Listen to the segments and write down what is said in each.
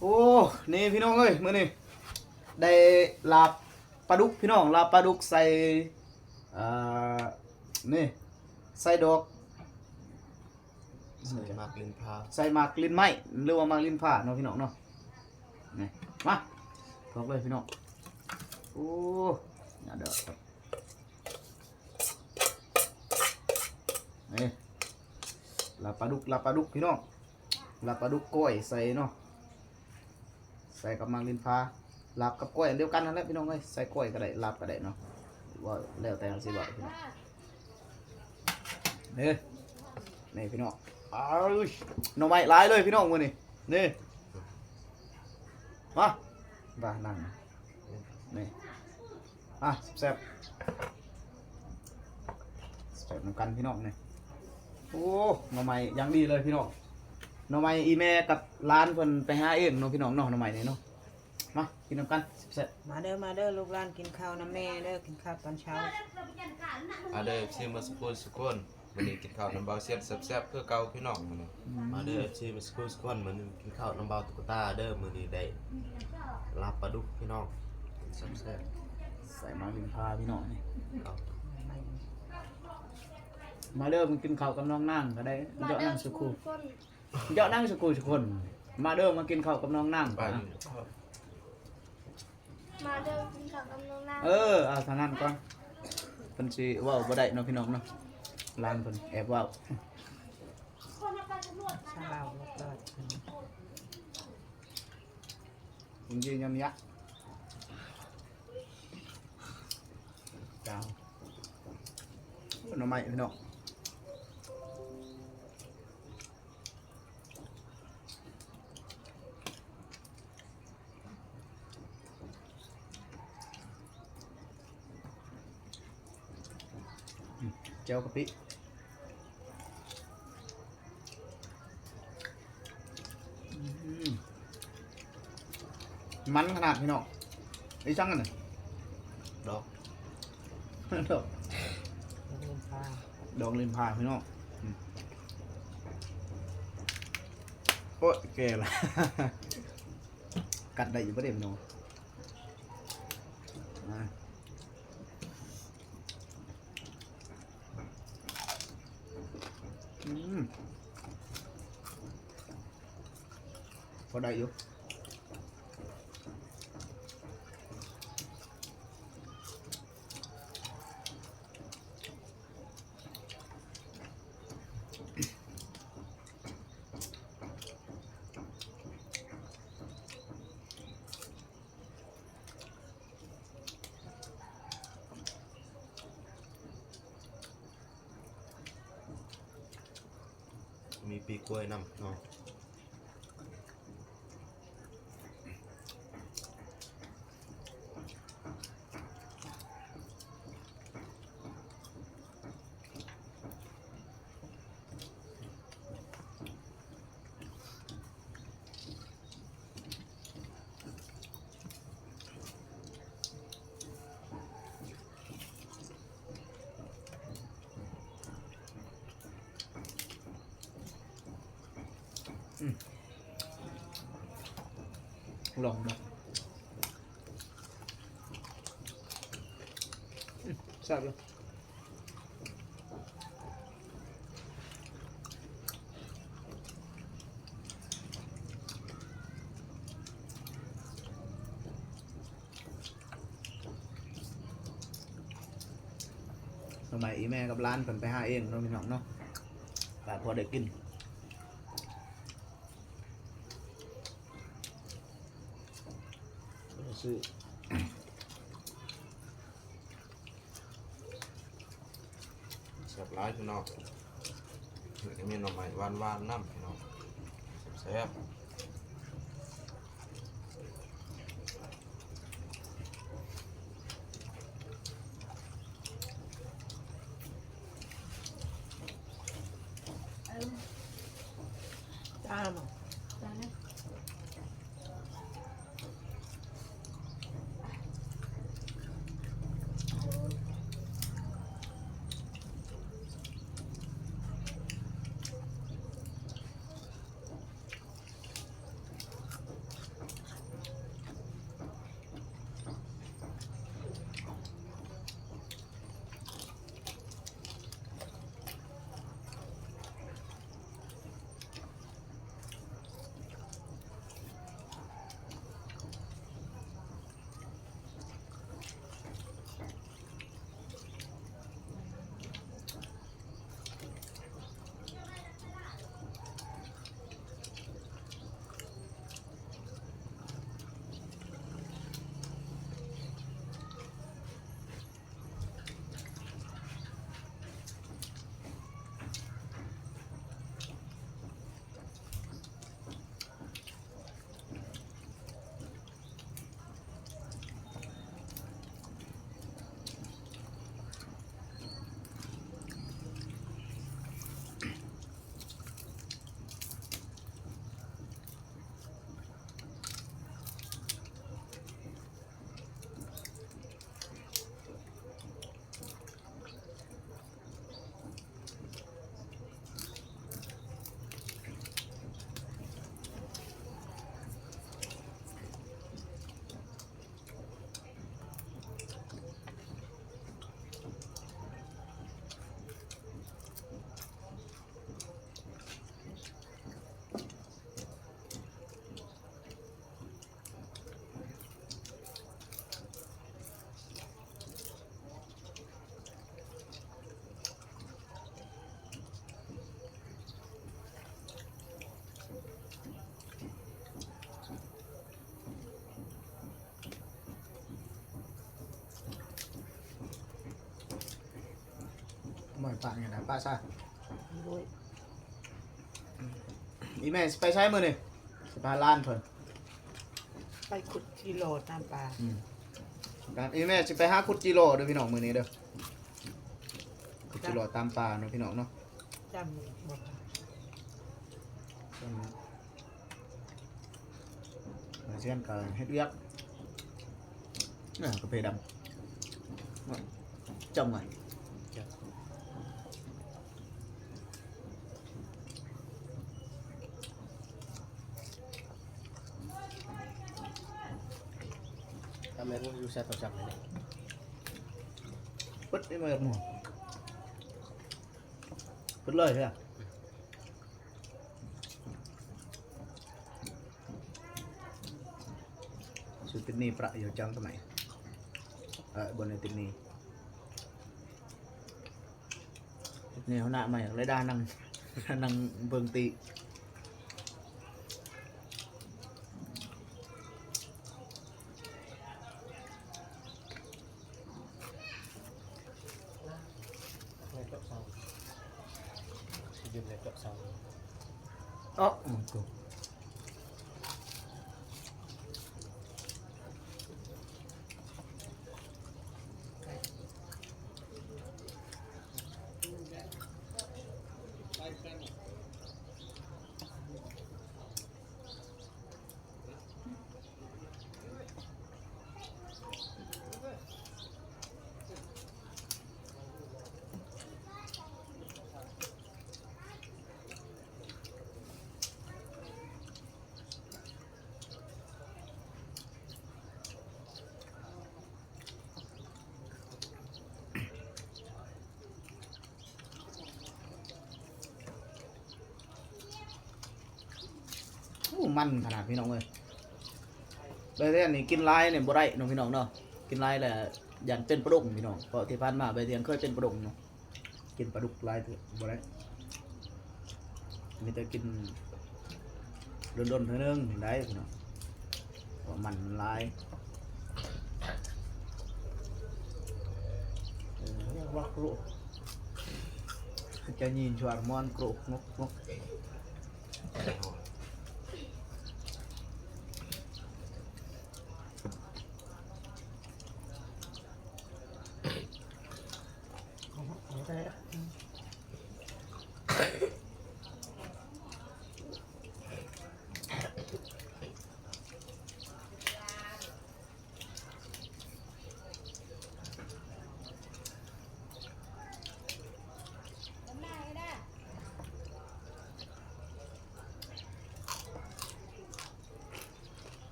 โอ้นี่พี่น้องเอ้ยมื้อนี้ได้ลาบปลาดุกพี่น้องลาบปลาดุกใส่อ่านี่ใส่ดอกใส่มากลินพาใส่หมากลิ้นไม้หรือว่าหมากลิ้นผ้าเนาะพี่น้องเนาะนี่มาทอกเลยพี่น้องโอ้อย่าเด้อครับนี่ลาบปลาดุกลาบปลาดุกพี่น้องลาบปลาดุกก้อยใส่เนาะ ใส่กับมากลิ้นผ้าลาบกับก้อยอันเดียวกันนั่นแหละพี่น้องเอ้ยใส่ก้อยก็ได้ลาบก็ได้เนาะว่าแล้วแต่สิว่าพี่น้องนี่นี่พี่น้องอ้าวหน่อไม้หลายเลยพี่น้องมือนี่นี่มาบ้านั่งนี่อะแซ่บแซ่บน้ำกันพี่น้องนี่โอ้หน่อไม้ยังดีเลยพี่น้อง หน่อไม้อีแม่กับร้านเพิ่นไปหาเองเนาะพี่น้องเนาะหน่อไม้นี่เนาะมากินน้ำกันแซ่บมาเด้อมาเด้อลูกหลานกินข้าวนะแม่เด้อกินข้าวตอนเช้าอาเด้อซีมาสกุลสุกคนวันนี้กินข้าวน้ำเบาเสียบแซ่บๆเพื่อเก่าพี่น้องมื้อนี้มาเด้อซีมาสกุลสุกคนมื้อนี้กินข้าวน้ำเบาตุ๊กตาเด้อมื้อนี้ได้ลาบปลาดุกพี่น้องแซ่บใส่มาลินพาพี่น้องนี่ๆเอามาเริ่มกินข้าวกับน้องนั่งก็ได้เยาะนั่งสุคู เยาะนั่งสุคูสุคนมาเริ่มมากินข้าวกับน้องนั่งไปนะมาเดินกินข้าวกับน้องนางเออเอาทางนั้นก่อนเพิ่นสิเว้าบ่ได้เนาะพี่น้องเนาะร้านเพิ่นแอบเว้าข้าวลูกหลานจริงๆยำยักษ์เจ้าหน่อไม้พี่น้อง เจียวกะปิอืมมันขนาดพี่น้องไอ้ช่างกันน่ะดอกดอกลูกเรียนพาดอกลินพาพี่น้องอืมโอ้ยแก่ละกัดได้อยู่ประเดี๋ยวพี่น้องมาอืม พอได้อยู่มีปีกล้วยนำเนาะ ลองดูอืมแซ่บเลยสมัยอีแม่กับร้านเพิ่นไปหาเองเนาะพี่น้องเนาะแต่พอได้กิน ซื้อแซ่บหลายพี่น้องนี่ก็มีหน่อไม้หวานๆน้ำพี่น้องแซ่บๆ อยปากเนี่ยนะป้าซ่าด้วยอีแม่สิไปใช้มือนี่สิพาล้านเพิ่นไปขุดกิโลตามป่าอืมการอีแม่สิไปหาขุดจิโร่เด้อพี่น้องมือนี้เด้อขุดจิโร่ตามป่าเนาะพี่น้องเนาะจำบอกมาเช่นกันเฮ็ดเวียกน่ะกาแฟดำจงอะทำไมรู้อยู่ใช้โทรศัพท์ไหมเนี่ยปึ๊ดนี่มาหม satu-satu sampai deh. Put ini mau Put lah ya. Sutin ni prak yo jam tu mai. Ah bonet ni. Ni nak mai, le dah nang nang beng ti โอ้มันขนาดพี่น้องเลยใบเทียนนี่กินลายเนี่ยบ่ได้น้องพี่น้องเนาะ กินลายแหละยันเป็นปลาดุกพี่น้องเพราะที่ผ่านมาใบเทียนเคยเป็นปลาดุกเนาะ กินปลาดุกลายเถอบ่ได้มีแต่กินโดนๆเท่านึงถึงได้พี่น้องเพราะมันลายวักโลกจะยินชวดมอนโกรกงกงก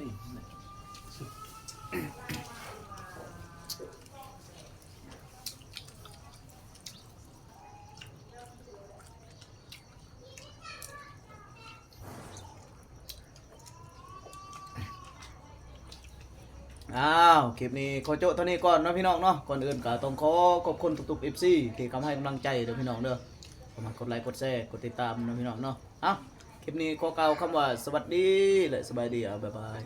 นี่นะ อ้าวคลิปนี้ขอโจาะเท่านี้ก่อนเนาะพี่น้องเนาะก่อนอื่นก็ต้องขอขอบคุณทุกๆ FC ที่กำให้กำลังใจเด้อพี่น้องเด้อประมากดไลค์กดแชร์กดติดตามเนาะพี่น้องเนาะเอ้าคลิปนี้ขอกล่าวคำว่าสวัสดีและสบายดีอะบ๊ายบาย